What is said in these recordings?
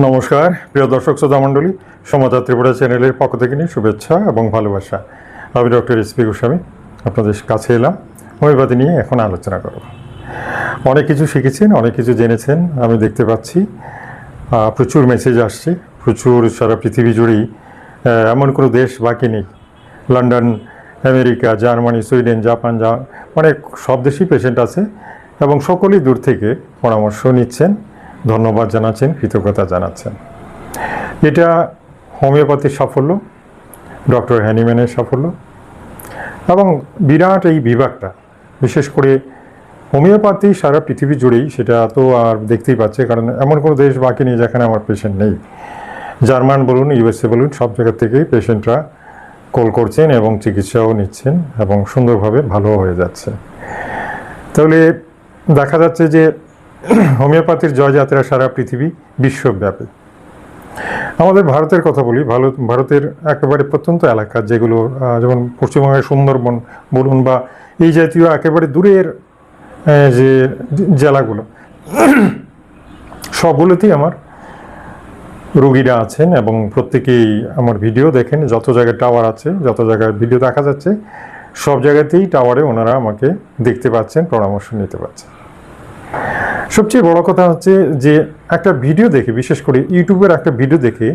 নমস্কার, প্রিয় দর্শক শ্রোতা মণ্ডলী, সমতা ত্রিপুরা চ্যানেলের পক্ষ থেকে নিয়ে শুভেচ্ছা এবং ভালোবাসা। আমি ডক্টর এস পি গোস্বামী, আপনাদের কাছে এলাম। হোমিওপ্যাথি নিয়ে এখন আলোচনা করব। অনেক কিছু শিখেছেন, অনেক কিছু জেনেছেন, আমি দেখতে পাচ্ছি। প্রচুর মেসেজ আসছে, প্রচুর সারা পৃথিবী জুড়েই। এমন কোনো দেশ বাকি নেই। London, America, Germany, Sweden, Japan, যা মানে সব দেশেই পেশেন্ট আছে এবং সকলেই দূর থেকে পরামর্শ নিচ্ছেন। ধন্যবাদ জানাচ্ছেন, কৃতজ্ঞতা জানাচ্ছেন। এটা হোমিওপ্যাথির সাফল্য, ডক্টর হ্যানিম্যানের সাফল্য এবং বিরাট এই বিভাগটা। বিশেষ করে হোমিওপ্যাথি সারা পৃথিবী জুড়েই, সেটা তো আর দেখতেই পাচ্ছে, কারণ এমন কোনো দেশ বাকি নেই যেখানে আমার পেশেন্ট নেই। জার্মান বলুন, ইউএসএ বলুন, সব জায়গা থেকেই পেশেন্টরা কল করছেন এবং চিকিৎসাও নিচ্ছেন এবং সুন্দরভাবে ভালো হয়ে যাচ্ছে। তাহলে দেখা যাচ্ছে যে হোমিওপ্যাথির জয়যাত্রা সারা পৃথিবী বিশ্বব্যাপী। আমাদের ভারতের কথা বলি। ভারত ভারতের একেবারে প্রত্যন্ত এলাকা যেগুলো যেমন পশ্চিমবঙ্গের সুন্দরবন বলুন বা এই জাতীয় একেবারে দূরের যে জেলাগুলো, সবগুলোতেই আমার রোগীরা আছেন এবং প্রত্যেকেই আমার ভিডিও দেখেন। যত জায়গায় টাওয়ার আছে, যত জায়গায় ভিডিও দেখা যাচ্ছে, সব জায়গাতেই টাওয়ারে ওনারা আমাকে দেখতে পাচ্ছেন, পরামর্শ নিতে পারছেন সবচেয়ে বড় কথা হচ্ছে যে একটা ভিডিও দেখে, বিশেষ করে ইউটিউবের একটা ভিডিও দেখে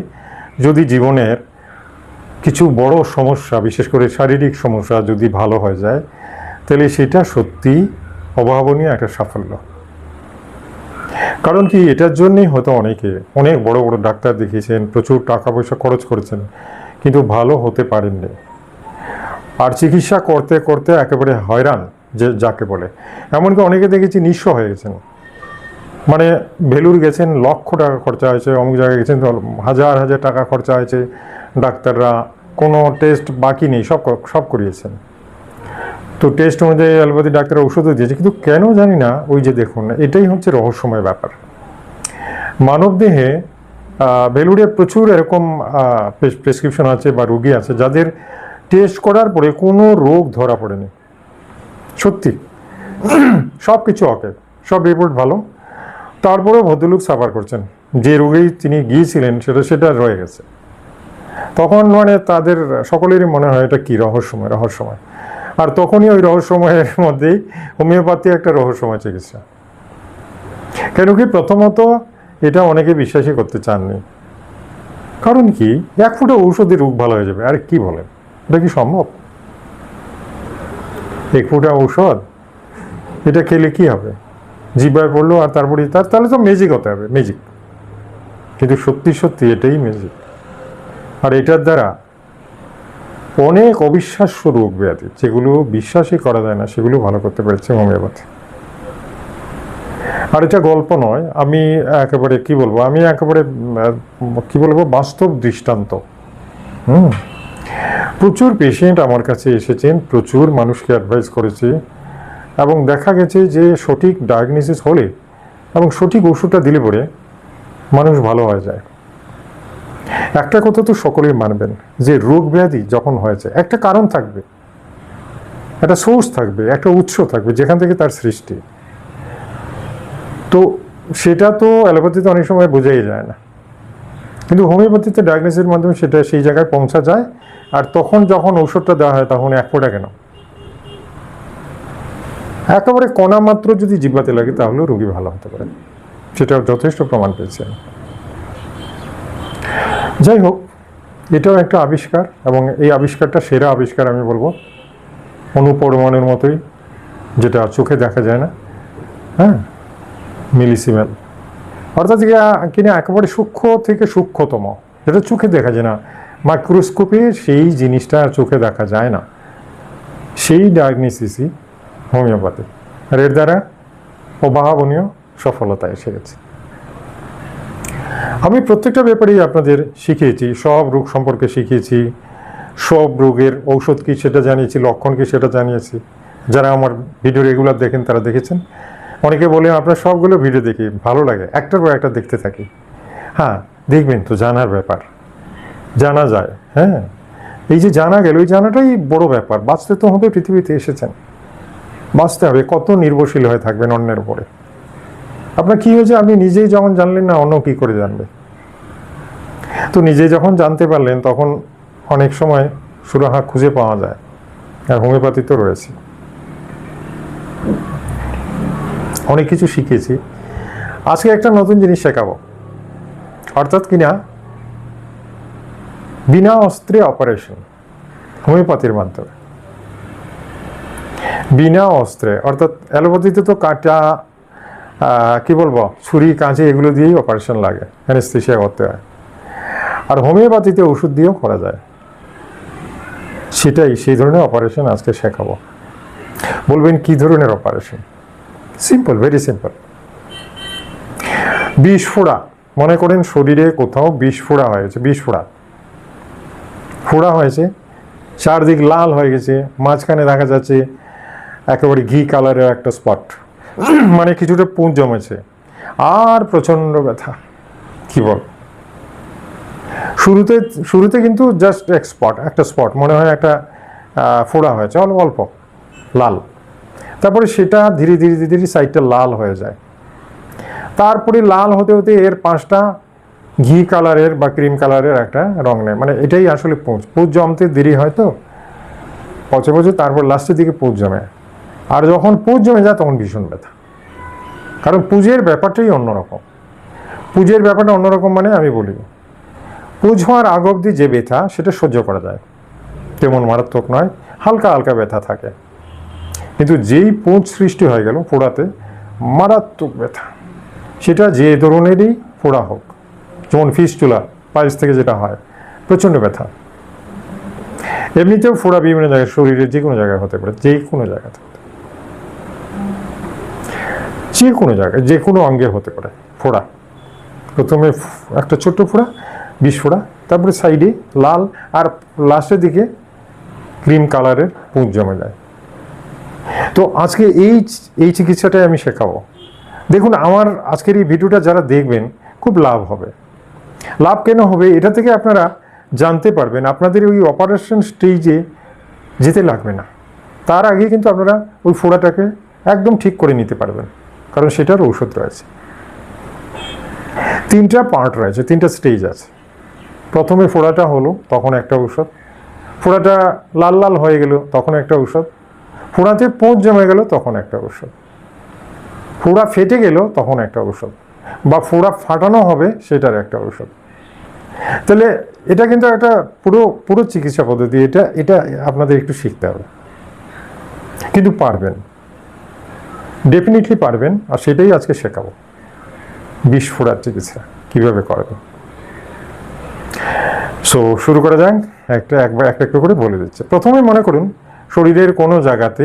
যদি জীবনের কিছু বড় সমস্যা, বিশেষ করে শারীরিক সমস্যা যদি ভালো হয়ে যায়, তাহলে সেটা সত্যি অভাবনীয় একটা সাফল্য। কারণ কি, এটার জন্যই হয়তো অনেকে, অনেক বড় বড় ডাক্তার দেখিয়েছেন, প্রচুর টাকা পয়সা খরচ করেছেন, কিন্তু ভালো হতে পারেননি। আর চিকিৎসা করতে করতে একেবারে হয়রান, যে যাকে বলে। এমনকি অনেকে দেখেছি নিঃস্ব হয়ে গেছেন। মানে ভেলুর গেছেন লক্ষ টাকা খরচা হয়েছে অমুক জায়গায় গেছেন হাজার হাজার টাকা খরচা হয়েছে ডাক্তাররা কোনো টেস্ট বাকি নেই সব সব করিয়েছেন। তো টেস্ট অনুযায়ী অ্যালোপ্যাথি ডাক্তার ওষুধও দিয়েছে কিন্তু কেন জানি না ওই যে দেখুন এটাই হচ্ছে রহস্যময় ব্যাপার। মানবদেহে আহ, ভেলুরে প্রচুর এরকম প্রেসক্রিপশন আছে বা রোগী আছে যাদের টেস্ট করার পরে কোনো রোগ ধরা পড়েনি। সত্যি। সব কিছু ওকে সব রিপোর্ট ভালো। তারপরেও ভদ্রলোক সাফার করছেন। যে রোগেই তিনি গিয়েছিলেন, সেটা সেটা রয়ে গেছে। তখন মানে তাদের সকলেরই মনে হয় এটা কি রহস্যময় রহস্যময়। আর তখনই ওই রহস্যময়ের মধ্যেই হোমিওপ্যাথি একটা রহস্যময় চিকিৎসা। কেন কি প্রথমত এটা অনেকে বিশ্বাসই করতে চাননি। কারণ কি? এক ফুটা ঔষধে রোগ ভালো হয়ে যাবে, আর কি বলেন? এটা কি সম্ভব? এক ফুটা ঔষধ? এটা খেলে কি হবে? জিব্বায় পড়ল আর তারপরে তার তাহলে তো মেজিক হতে হবে মেজিক কিন্তু সত্যি সত্যি এটাই মেজিক আর এটার দ্বারা অনেক অবিশ্বাস্য রোগ ব্যাধি, যেগুলো বিশ্বাসই করা যায় না, সেগুলো ভালো করতে পেরেছে হোমিওপ্যাথি। আর এটা গল্প নয়, আমি একেবারে কি বলব, আমি একেবারে কি বলব, বাস্তব দৃষ্টান্ত। হুম? প্রচুর পেশেন্ট আমার কাছে এসেছেন, প্রচুর মানুষকে অ্যাডভাইস করেছি। এবং দেখা গেছে যে সঠিক ডায়াগনোসিস হলে এবং সঠিক ওষুধটা দিলে পরে মানুষ ভালো হয়ে যায়। একটা কথা তো সকলেই মানবেন যে রোগ ব্যাধি যখন হয়েছে, একটা কারণ থাকবে, একটা সোর্স থাকবে, একটা উৎস থাকবে যেখান থেকে তার সৃষ্টি। তো সেটা তো অ্যালোপ্যাথিতে অনেক সময় বোঝাই যায় না। কিন্তু হোমিওপ্যাথিতে ডায়াগনোসিসের মাধ্যমে সেটা সেই জায়গায় পৌঁছা যায়, আর তখন যখন ঔষধটা দেওয়া হয় তখন এক ফোঁটা কেন? একেবারে কণা মাত্র যদি জিব্বাতে লাগে, তাহলেও রোগী ভালো হতে পারে। সেটা যথেষ্ট প্রমাণ পেয়েছে যাই হোক, এটাও একটা আবিষ্কার এবং এই আবিষ্কারটা সেরা আবিষ্কার আমি বলব। অনুপরমাণুর মতোই, যেটা চোখে দেখা যায় না। হ্যাঁ? মিলিসিমেল। অর্থাৎ কিনা একেবারে সূক্ষ্ম থেকে সূক্ষ্মতম। যেটা চোখে দেখা যায় না। মাইক্রোস্কোপে সেই জিনিসটা চোখে দেখা যায় না। সেই ডায়াগনোসিসই হোমিওপ্যাথি। আর এর দ্বারা অভাবনীয় সফলতা এসে গেছে। আমি প্রত্যেকটা ব্যাপারেই আপনাদের শিখিয়েছি, সব রোগ সম্পর্কে শিখিয়েছি, সব রোগের ঔষধ কী সেটা জানিয়েছি, লক্ষণ কী সেটা জানিয়েছি। যারা আমার ভিডিও রেগুলার দেখেন তারা দেখেছেন। অনেকে বলে, আপনার সবগুলো ভিডিও দেখি ভালো লাগে, একটার পর একটা দেখতে থাকি। হ্যাঁ দেখবেন তো, জানার ব্যাপার। জানা যায় হ্যাঁ। এই যে জানা গেল, এই জানাটাই বড় ব্যাপার, বাঁচতে তো হবে, পৃথিবীতে এসেছেন। বাঁচতে হবে, কত নির্ভরশীল হয়ে থাকবেন অন্যের উপরে। আপনার কি হয়েছে? আপনি নিজেই যখন জানলেন না, অন্য কি করে জানবে? তো নিজে যখন জানতে পারলেন, তখন অনেক সময় সুরাহা খুঁজে পাওয়া যায়, আর হোমিওপ্যাথি তো রয়েছে। অনেক কিছু শিখেছি। আজকে একটা নতুন জিনিস শেখাবো। অর্থাৎ কিনা বিনা অস্ত্রে অপারেশন, হোমিওপ্যাথির মাধ্যমে। বিনা অস্ত্রে, অর্থাৎ অ্যালোপ্যাথিতে তো কাটা কি বলব, ছুরি, কাঁচি এগুলো দিয়েই অপারেশন লাগে অ্যানেস্থেশিয়া করতে হয়। আর হোমিওপ্যাথিতে ওষুধ দিয়েও করা যায়। সেটাই, সেই ধরনের অপারেশন আজকে শেখাবো। বলবেন কি ধরনের অপারেশন সিম্পল ভেরি সিম্পল বিষ ফোড়া মনে করেন শরীরে কোথাও বিষ ফোড়া হয়েছে বিষ ফোড়া ফোড়া হয়েছে, চারদিক লাল হয়ে গেছে, মাঝখানে দেখা যাচ্ছে একেবারে ঘি কালারের একটা স্পট মানে কিছুটা পুঁজ জমেছে। আর প্রচণ্ড ব্যথা। কি বল? শুরুতে শুরুতে কিন্তু জাস্ট এক স্পট একটা স্পট মনে হয় একটা ফোড়া হয়েছে অল্প অল্প, লাল। তারপরে সেটা ধীরে ধীরে ধীরে ধীরে সাইডটা লাল হয়ে যায়। তারপরে লাল হতে হতে এর পাঁচটা ঘি কালারের বা ক্রিম কালারের একটা রং নেয়। মানে এটাই আসলে পুঁজ পুঁজ জমতে দেরি হয় তো? পচে পচে, তারপর লাস্টের দিকে পুঁজ জমে। আর যখন পুঁজ জমে যায়, তখন ভীষণ ব্যথা। কারণ পুজের ব্যাপারটাই অন্যরকম। পুজের ব্যাপারটা অন্যরকম মানে আমি বলি, পুজ হওয়ার আগ অবধি যে ব্যথা, সেটা সহ্য করা যায়। তেমন মারাত্মক নয়, হালকা হালকা ব্যথা থাকে। কিন্তু যেই পুঁজ সৃষ্টি হয়ে গেল পোড়াতে, মারাত্মক ব্যথা। সেটা যে ধরনেরই ফোড়া হোক, যেমন ফিস্টুলা পায়েস থেকে যেটা হয়, প্রচণ্ড ব্যথা। এমনিতেও ফোড়া বিভিন্ন জায়গায় শরীরের যে কোনো জায়গায় হতে পারে, যে কোনো জায়গাতে। যে কোনো জায়গায় যে কোনো অঙ্গে হতে পারে, ফোড়া। প্রথমে একটা ছোট্ট ফোড়া বিষ ফোড়া, তারপরে সাইডে লাল, আর লাস্টের দিকে ক্রিম কালারের পুঁজ জমে যায়। তো আজকে এই এই চিকিৎসাটাই আমি শেখাবো। দেখুন, আমার আজকের এই ভিডিওটা যারা দেখবেন, খুব লাভ হবে। লাভ কেন হবে? এটা থেকে আপনারা জানতে পারবেন, আপনাদের ওই অপারেশন স্টেজে যেতে লাগবে না। তার আগে কিন্তু আপনারা ওই ফোড়াটাকে একদম ঠিক করে নিতে পারবেন। কারণ সেটার ঔষধ রয়েছে। তিনটা পার্ট রয়েছে, তিনটা স্টেজ আছে। প্রথমে ফোড়াটা হলো, তখন একটা ঔষধ। ফোড়াটা লাল লাল হয়ে গেল, তখন একটা ঔষধ। ফোড়াতে পোঁচ জমে গেল, তখন একটা ঔষধ। ফোড়া ফেটে গেল, তখন একটা ঔষধ। বা ফোড়া ফাটানো হবে, সেটার একটা ঔষধ। তাহলে এটা কিন্তু একটা পুরো পুরো চিকিৎসা পদ্ধতি, এটা এটা আপনাদের একটু শিখতে হবে। কিন্তু পারবেন। ডেফিনেটলি পারবেন, আর সেটাই আজকে শেখাবো। বিষ ফোড়ার চিকিৎসা, কীভাবে করবেন। সো শুরু করা যাক, একটা একবার একটা একটু করে বলে দিচ্ছে। প্রথমে মনে করুন, শরীরের কোনো জায়গাতে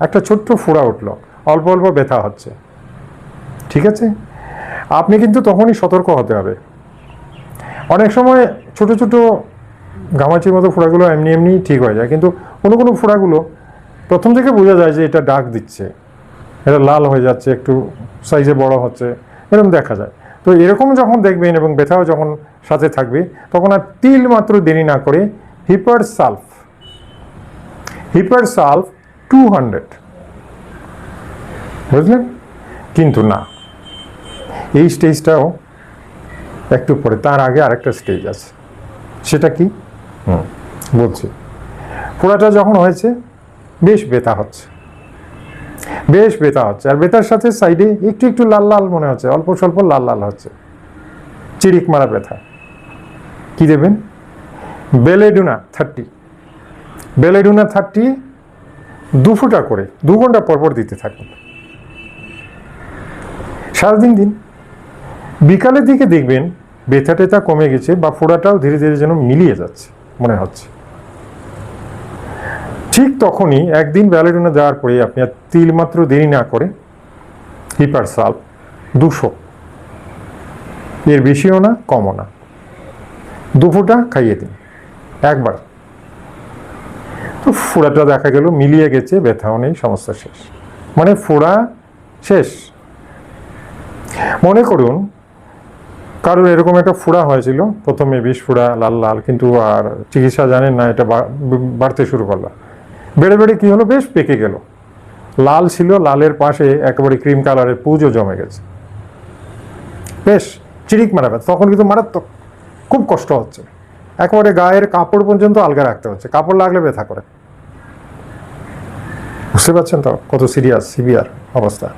একটা ছোট্ট ফোড়া উঠল, অল্প অল্প ব্যথা হচ্ছে। ঠিক আছে? আপনি কিন্তু তখনই সতর্ক হতে হবে। অনেক সময় ছোট ছোট গামাচির মতো ফোড়াগুলো এমনি এমনি ঠিক হয়ে যায়, কিন্তু কোনো কোনো ফোড়াগুলো প্রথম থেকে বোঝা যায় যে এটা ডাক দিচ্ছে। এটা লাল হয়ে যাচ্ছে, একটু সাইজে বড় হচ্ছে, এরকম দেখা যায়। তো এরকম যখন দেখবেন এবং ব্যথাও যখন সাথে থাকবে, তখন আর তিল মাত্র দেরি না করে hepar sulph hepar sulph two hundred বুঝলেন? কিন্তু না, এই স্টেজটাও একটু পরে, তার আগে আরেকটা স্টেজ আছে। সেটা কি? হুম, বলছি। ফোড়াটা যখন হয়েছে, বেশ ব্যথা হচ্ছে। বেশ ব্যথা হচ্ছে। আর বেতার সাথে সাইডে একটু একটু লাল লাল মনে হচ্ছে, অল্প স্বল্প লাল লাল হচ্ছে। চিরিক মারা ব্যথা কি দেবেন? বেলেডুনা থার্টি। বেলেডুনা থার্টি দু ফোঁটা করে, দু ঘণ্টা পরপর দিতে থাকুন। সারাদিন দিন। বিকালের দিকে দেখবেন ব্যথা টেথা কমে গেছে বা ফোড়াটাও ধীরে ধীরে যেন মিলিয়ে যাচ্ছে, মনে হচ্ছে। ঠিক তখনই একদিন ব্যালেডোনা যাওয়ার পরে আপনি আর তিল মাত্র দেরি না করে হিপার সাল দুশো। এর বেশিও না, কমও না। দু ফোঁটা খাইয়ে দিন, একবার। তো ফোড়াটা দেখা গেল, মিলিয়ে গেছে, ব্যথাও নেই, সমস্যা শেষ। মানে ফোড়া শেষ। মনে করুন, কারোর এরকম একটা ফোড়া হয়েছিল, প্রথমে বিষ ফোড়া, লাল লাল, কিন্তু আর চিকিৎসা জানেন না, এটা বাড়তে শুরু করল। বেড়ে বেড়ে কী হলো? বেশ পেকে গেল। লাল ছিল, লালের পাশে একেবারে ক্রিম কালারের পুজো জমে গেছে। বেশ, চিরিক মারা তখন কিন্তু মারাত্মক, খুব কষ্ট হচ্ছে। একেবারে গায়ের কাপড় পর্যন্ত আলগা রাখতে হচ্ছে। কাপড় লাগলে ব্যথা করে। বুঝতে পারছেন তো কত সিরিয়াস, সিভিয়ার অবস্থা?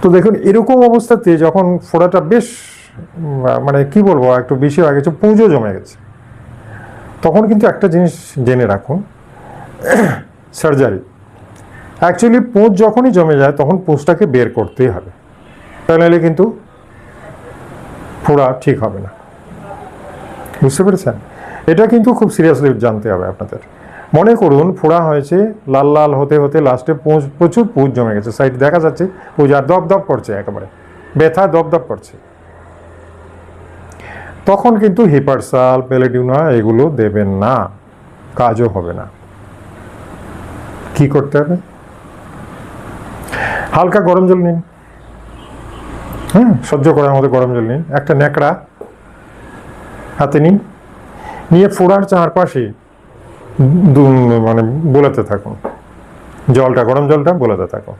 তো দেখুন, এরকম অবস্থাতে যখন ফোড়াটা বেশ মানে কি বলব, একটু বেশি হয়ে গেছে, পুঁজো জমে গেছে। তখন কিন্তু একটা জিনিস জেনে রাখুন সার্জারি। অ্যাকচুয়ালি পুঁজ যখনই জমে যায়, তখন পুঁজটাকে বের করতেই হবে। তাই তাহলে কিন্তু ফোড়া ঠিক হবে না। বুঝতে পেরেছেন? এটা কিন্তু খুব সিরিয়াসলি জানতে হবে আপনাদের। মনে করুন, ফোড়া হয়েছে, লাল লাল হতে হতে লাস্টে পুঁজ প্রচুর পুঁজ জমে গেছে। সাইড দেখা যাচ্ছে, পুঁজ আর দপ দপ করছে একেবারে। ব্যথা দপ দপ করছে। তখন কিন্তু হিপারসাল পেলেডিউনা এগুলো দেবেন না। কাজও হবে না। কি করতে হবে? হালকা গরম জল নিন। হ্যাঁ সহ্য করার মতো গরম জল নিন। একটা ন্যাকড়া হাতে নিন। নিয়ে ফোড়ার চারপাশে মানে বোলাতে থাকুন। জলটা, গরম জলটা বোলাতে থাকুন।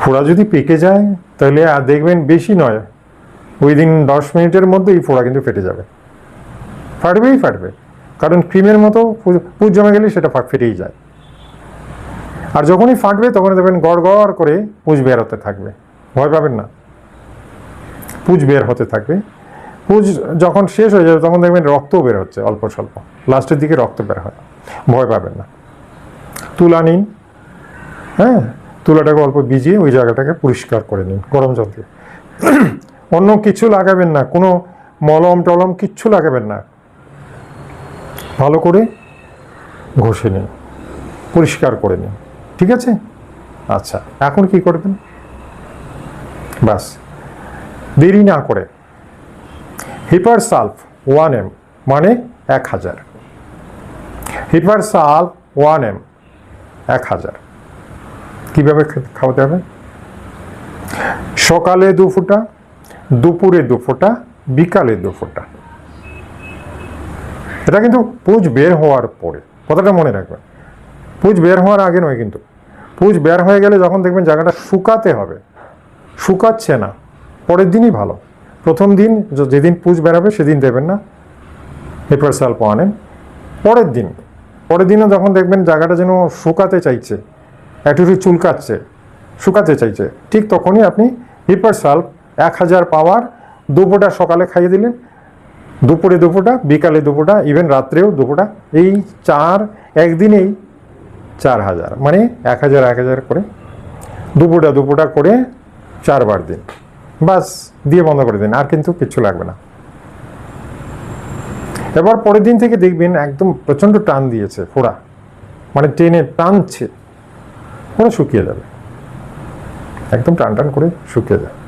ফোড়া যদি পেকে যায়, তাহলে আর দেখবেন বেশি নয়। উইদিন দশ মিনিটের মধ্যেই ফোড়া কিন্তু ফেটে যাবে। ফাটবেই ফাটবে। কারণ ক্রিমের মতো পুজ জমে গেলে সেটা ফাট ফেটেই যায়। আর যখনই ফাটবে, তখন দেখবেন গড় গড় করে পুজ বের হতে থাকবে। ভয় পাবেন না। পুজ বের হতে থাকবে। পুজ যখন শেষ হয়ে যাবে, তখন দেখবেন রক্তও বের হচ্ছে অল্প স্বল্প। লাস্টের দিকে রক্ত বের হয়। ভয় পাবেন না। তুলা নিন। হ্যাঁ তুলাটাকে অল্প ভিজিয়ে ওই জায়গাটাকে পরিষ্কার করে নিন গরম জল দিয়ে। অন্য কিছু লাগাবেন না। কোনো মলম টলম কিচ্ছু লাগাবেন না। ভালো করে ঘষে নিন, পরিষ্কার করে নিন, ঠিক আছে? আচ্ছা এখন কি করবেন বাস দেরি না করে। হিপার সালফ ওয়ান এম মানে এক হাজার। হিপার সালফ ওয়ান এম এক হাজার। কীভাবে খাওয়াতে হবে? সকালে দু ফোঁটা, দুপুরে দু ফোঁটা, বিকালে দু ফোঁটা। এটা কিন্তু পুজ বের হওয়ার পরে, কথাটা মনে রাখবেন। পুজ বের হওয়ার আগে নয় কিন্তু, পুজ বের হয়ে গেলে যখন দেখবেন জায়গাটা শুকাতে হবে, শুকাচ্ছে না, পরের দিনই ভালো। প্রথম দিন যেদিন পুজ বেরাবে সেদিন দেবেন না হেপার সাল্প আনেন পরের দিন, পরের দিনও যখন দেখবেন জায়গাটা যেন শুকাতে চাইছে, একটু একটু চুলকাচ্ছে, শুকাতে চাইছে, ঠিক তখনই আপনি হিপার সাল্প এক হাজার পাওয়ার দুপোটা সকালে খাইয়ে দিলেন দুপুরে দুপুরটা, বিকালে দুপুরটা ইভেন রাত্রেও দুপুরটা। এই চার, একদিনেই চার হাজার। মানে এক হাজার এক হাজার করে। দুপুরটা দুপুরটা করে চারবার দিন। বাস, দিয়ে বন্ধ করে দিন। আর কিন্তু কিচ্ছু লাগবে না। এবার পরের দিন থেকে দেখবেন একদম প্রচণ্ড টান দিয়েছে ফোড়া। মানে টেনে টানছে। পুরো শুকিয়ে যাবে। একদম টান টান করে শুকিয়ে যাবে।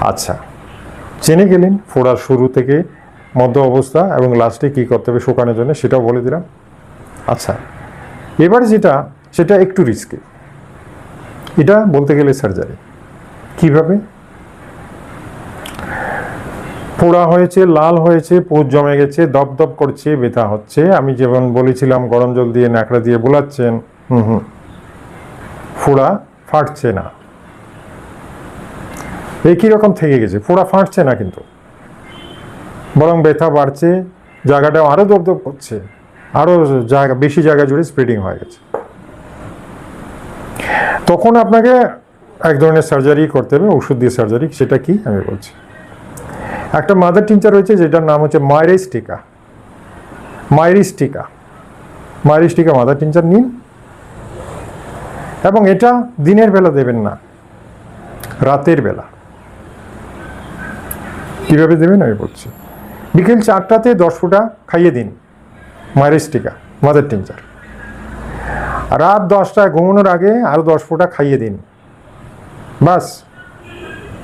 আচ্ছা। জেনে গেলেন ফোড়ার শুরু থেকে মধ্য অবস্থা এবং লাস্টে কী করতে হবে শুকানোর জন্য সেটাও বলে দিলাম। আচ্ছা এবার যেটা, সেটা একটু রিস্কি এটা বলতে গেলে সার্জারি কীভাবে? পোড়া হয়েছে, লাল হয়েছে পোজ জমে গেছে, দপ দপ করছে, ব্যথা হচ্ছে। আমি যেমন বলেছিলাম, গরম জল দিয়ে ন্যাকড়া দিয়ে বোলাচ্ছেন, হুম হুম। ফোড়া ফাটছে না। একই রকম থেকে গেছে ফোড়া ফাটছে না কিন্তু। বরং ব্যথা বাড়ছে জায়গাটা আরও দপ দপ করছে আরও জায়গা, বেশি জায়গা জুড়ে স্প্রেডিং হয়ে গেছে। তখন আপনাকে এক ধরনের সার্জারি করতে হবে, ওষুধ দিয়ে সার্জারি সেটা কি? আমি বলছি। একটা মাদার টিনচার রয়েছে, যেটার নাম হচ্ছে মাইরিস টিকা মাইরিস টিকা মাইরিস টিকা মাদার টিনচার নিন। এবং এটা দিনের বেলা দেবেন না, রাতের বেলা। কীভাবে দেবেন আমি বলছি। বিকেল চারটাতে দশ ফুটা খাইয়ে দিন। মাইরিস টিকা মাদার টিনচার রাত দশটায় ঘুমানোর আগে আরও দশ ফুটা খাইয়ে দিন। বাস,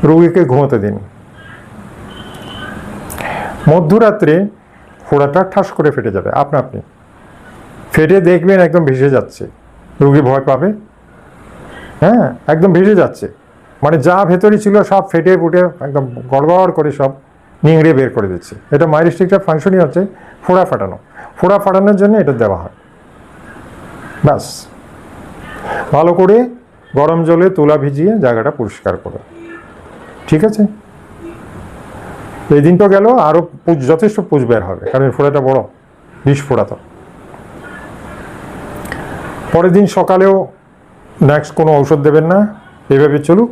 রোগীকে ঘুমোতে দিন। মধ্যরাত্রে ফোড়াটা ঠাস করে ফেটে যাবে। আপনা আপনি। ফেটে দেখবেন একদম ভেসে যাচ্ছে। রোগী ভয় পাবে। হ্যাঁ একদম ভেসে যাচ্ছে। মানে যা ভেতরে ছিল সব ফেটে ফুটে একদম গড়গড় করে সব নিংড়ে বের করে দিচ্ছে। এটা মাইরিস্টিকটার ফাংশনই হচ্ছে ফোড়া ফাটানো। ফোড়া ফাটানোর জন্য এটা দেওয়া হয়। ব্যাস। ভালো করে গরম জলে তুলা ভিজিয়ে জায়গাটা পরিষ্কার করো। ঠিক আছে? এই দিনটা গেল আরও পুজ, যথেষ্ট পুজ বের হবে, কারণ ফোড়াটা বড়, বিষ ফোড়া তো পরের দিন সকালেও নেক্সট কোনো ঔষধ দেবেন না, এভাবে চলুক।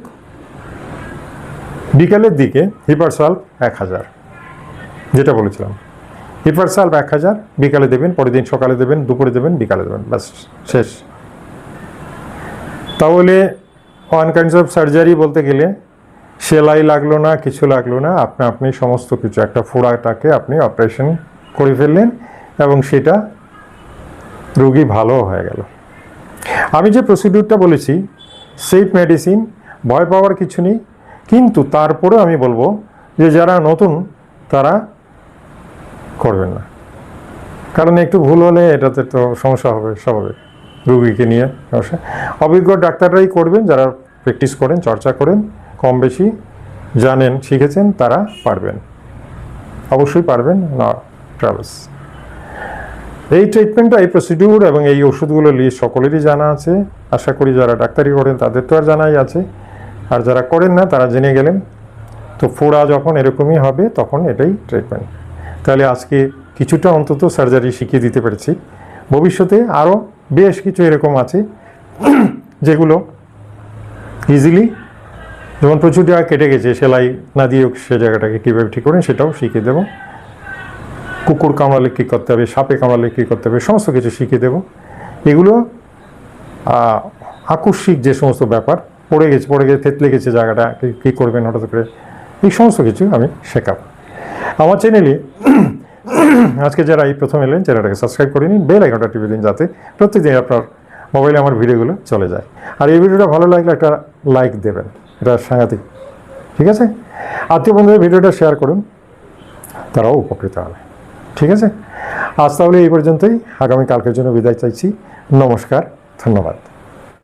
বিকালের দিকে হিপারসাল্ভ এক হাজার, যেটা বলেছিলাম। হিপারসাল্ভ এক হাজার, বিকালে দেবেন, পরের দিন সকালে দেবেন, দুপুরে দেবেন, বিকালে দেবেন, ব্যাস, শেষ। তাহলে ওয়ান কাইন্ডস অফ সার্জারি বলতে গেলে, সেলাই লাগল না, কিছু লাগল না, আপনি আপনি সমস্ত কিছু, একটা ফোড়াটাকে আপনি অপারেশন করে ফেললেন এবং সেটা রোগী ভালো হয়ে গেল। আমি যে প্রসিডিউরটা বলেছি সেফ মেডিসিন ভয় পাওয়ার কিছু নেই কিন্তু তারপরে আমি বলব যে যারা নতুন, তারা করবেন না। কারণ একটু ভুল হলে এটাতে তো সমস্যা হবে, স্বাভাবিক। রুগীকে নিয়ে সমস্যা। অভিজ্ঞ ডাক্তাররাই করবেন, যারা প্র্যাকটিস করেন, চর্চা করেন কম বেশি জানেন, শিখেছেন, তারা পারবেন। অবশ্যই পারবেন, না ট্রাভেলস এই ট্রিটমেন্টটা এই প্রসিডিউর এবং এই ওষুধগুলো লিস্ট সকলেরই জানা আছে। আশা করি যারা ডাক্তারি করেন, তাদের তো আর জানাই আছে। আর যারা করেন না, তারা জেনে গেলেন। তো ফোড়া যখন এরকমই হবে, তখন এটাই ট্রিটমেন্ট তাহলে আজকে কিছুটা অন্তত সার্জারি শিখিয়ে দিতে পেরেছি। ভবিষ্যতে আরও বেশ কিছু এরকম আছে, যেগুলো ইজিলি যেমন প্রচুর জায়গা কেটে গেছে, সেলাই না দিয়েও সে জায়গাটাকে কীভাবে ঠিক করেন সেটাও শিখিয়ে দেবো। কুকুর কামড়ালে কী করতে হবে, সাপে কামড়ালে কী করতে হবে, সমস্ত কিছু শিখিয়ে দেবো। এগুলো আকস্মিক যে সমস্ত ব্যাপার পড়ে গেছে পড়ে গেছে থেতলে গেছে জায়গাটা, কি- করবেন হঠাৎ করে? এই সমস্ত কিছু আমি শেখাবো আমার চ্যানেলে আজকে যারা এই প্রথম এলেন, চ্যানেলটাকে সাবস্ক্রাইব করে নিন বেল আইকনটা টিপে দিন যাতে প্রত্যেকদিন আপনার মোবাইলে আমার ভিডিওগুলো চলে যায়। আর এই ভিডিওটা ভালো লাগলে একটা লাইক দেবেন, এটা সাংঘাতিক ঠিক আছে? আত্মীয় বন্ধুদের ভিডিওটা শেয়ার করুন, তারাও উপকৃত হবে, ঠিক আছে? আজ তাহলে এই পর্যন্তই আগামী কালকের জন্য বিদায় চাইছি, নমস্কার, ধন্যবাদ।